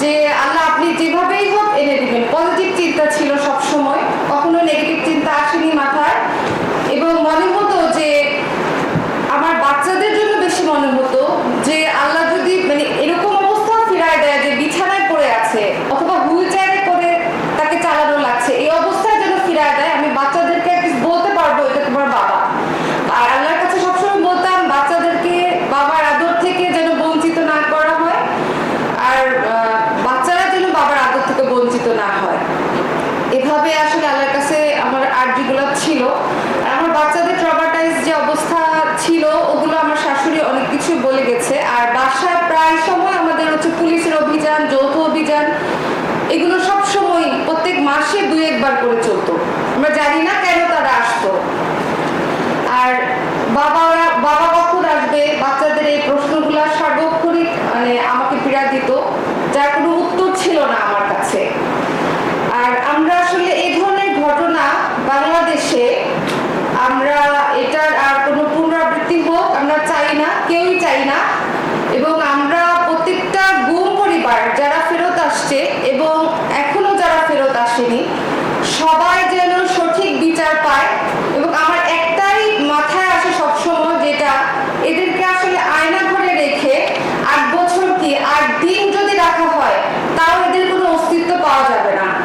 যে আল্লাহ আপনি যেভাবেই হোক এনে দিবেন। পজিটিভ চিন্তা ছিল সব সময় কখনো নেগেটিভ চিন্তা আসেনি মাথায়। এবং মনে হতো যে আমার বাচ্চাদের জন্য বেশি মনে হতো যে আল্লাহ এভাবে আসলে আল্লাহর কাছে আমার আর্জিগুলো ছিল। আমার বাচ্চাদের ট্রমাটাইজ যে অবস্থা ছিল, ওগুলো আমার শাশুড়ি অনেক কিছু বলে গেছে। আর বাসায় প্রায় সময় আমাদের হচ্ছে পুলিশের অভিযান, যৌথ অভিযান, এগুলো সব তাই না